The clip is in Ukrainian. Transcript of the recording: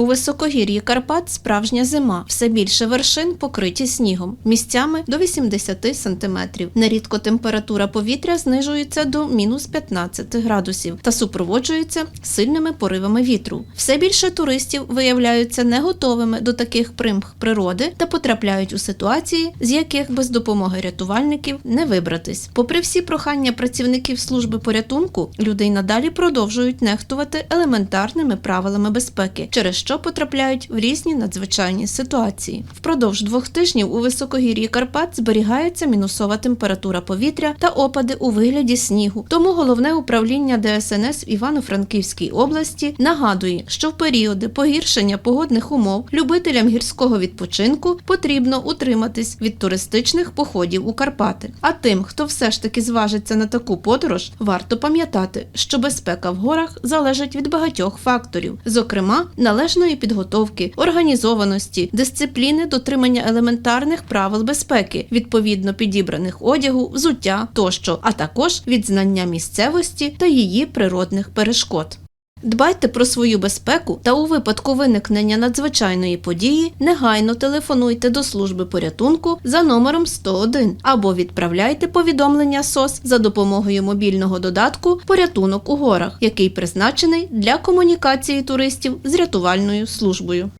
У високогір'ї Карпат справжня зима. Все більше вершин покриті снігом, місцями до 80 сантиметрів. Нерідко температура повітря знижується до мінус 15 градусів та супроводжується сильними поривами вітру. Все більше туристів виявляються не готовими до таких примх природи та потрапляють у ситуації, з яких без допомоги рятувальників не вибратись. Попри всі прохання працівників служби порятунку, люди й надалі продовжують нехтувати елементарними правилами безпеки, через потрапляють в різні надзвичайні ситуації. Впродовж двох тижнів у високогір'ї Карпат зберігається мінусова температура повітря та опади у вигляді снігу. Тому головне управління ДСНС в Івано-Франківській області нагадує, що в періоди погіршення погодних умов любителям гірського відпочинку потрібно утриматись від туристичних походів у Карпати. А тим, хто все ж таки зважиться на таку подорож, варто пам'ятати, що безпека в горах залежить від багатьох факторів, зокрема належної підготовки, організованості, дисципліни, дотримання елементарних правил безпеки, відповідно підібраних одягу, взуття тощо, а також від знання місцевості та її природних перешкод. Дбайте про свою безпеку та у випадку виникнення надзвичайної події негайно телефонуйте до служби порятунку за номером 101 або відправляйте повідомлення СОС за допомогою мобільного додатку Порятунок у горах, який призначений для комунікації туристів з рятувальною службою.